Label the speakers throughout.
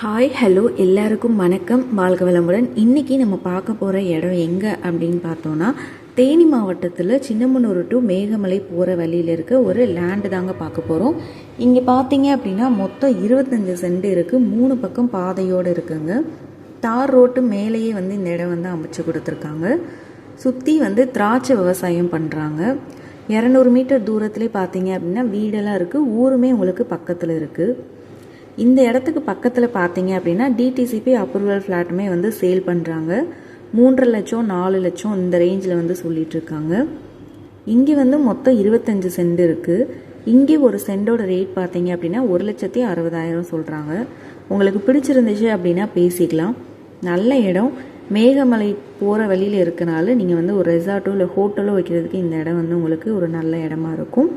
Speaker 1: Hi hello எல்லாருக்கும் வணக்கம். வாழ்க வளமுடன். இன்றைக்கி நம்ம பார்க்க போகிற இடம் எங்கே அப்படின்னு பார்த்தோன்னா தேனி மாவட்டத்தில் சின்னமனூர் டு மேகமலை போகிற வழியில் இருக்க ஒரு லேண்டு தாங்க பார்க்க போகிறோம் இங்கே பார்த்தீங்க அப்படின்னா மொத்தம் இருபத்தஞ்சு சென்ட் இருக்குது மூணு பக்கம் பாதையோடு இருக்குங்க. தார் ரோட்டு மேலேயே வந்து இந்த இடம் வந்து அமைச்சு கொடுத்துருக்காங்க. சுற்றி வந்து திராட்சை விவசாயம் பண்ணுறாங்க இரநூறு மீட்டர் தூரத்துலேயே பார்த்தீங்க அப்படின்னா வீடெல்லாம் இருக்குது ஊருமே உங்களுக்கு பக்கத்தில் இருக்குது இந்த இடத்துக்கு பக்கத்தில் பார்த்தீங்க அப்படின்னா டிடிசிபி அப்ரூவல் ஃப்ளாட்டுமே வந்து சேல் பண்ணுறாங்க மூன்றரை லட்சம் நாலு லட்சம் இந்த ரேஞ்சில் வந்து சொல்லிகிட்ருக்காங்க இங்கே வந்து மொத்தம் இருபத்தஞ்சு சென்ட் இருக்குது இங்கே ஒரு சென்டோட ரேட் பார்த்தீங்க அப்படின்னா ஒரு லட்சத்தி அறுபதாயிரம் சொல்கிறாங்க உங்களுக்கு பிடிச்சிருந்துச்சு அப்படின்னா பேசிக்கலாம். நல்ல இடம். மேகமலை போகிற வழியில் இருக்கனால நீங்கள் வந்து ஒரு ரெசார்ட்டோ இல்லை ஹோட்டலோ வைக்கிறதுக்கு இந்த இடம் வந்து உங்களுக்கு ஒரு நல்ல இடமா இருக்கும்.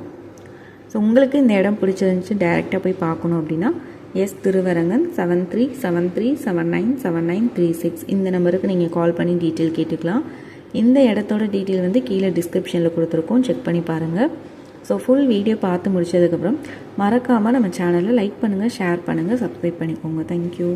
Speaker 1: ஸோ உங்களுக்கு இந்த இடம் பிடிச்சிருந்துச்சு டேரெக்டாக போய் பார்க்கணும் அப்படின்னா S Thiruvarangan seven three seven three seven nine seven nine three six இந்த நம்பருக்கு நீங்கள் கால் பண்ணி டீட்டெயில் கேட்டுக்கலாம். இந்த இடத்தோட டீட்டெயில் வந்து கீழே டிஸ்கிரிப்ஷனில் கொடுத்துருக்கோம். செக் பண்ணி பாருங்கள் ஸோ ஃபுல் வீடியோ பார்த்து முடிச்சதுக்கப்புறம் மறக்காமல் நம்ம சேனலை லைக் பண்ணுங்கள் ஷேர் பண்ணுங்கள் சப்ஸ்கிரைப் பண்ணிக்கோங்க. தேங்க்யூ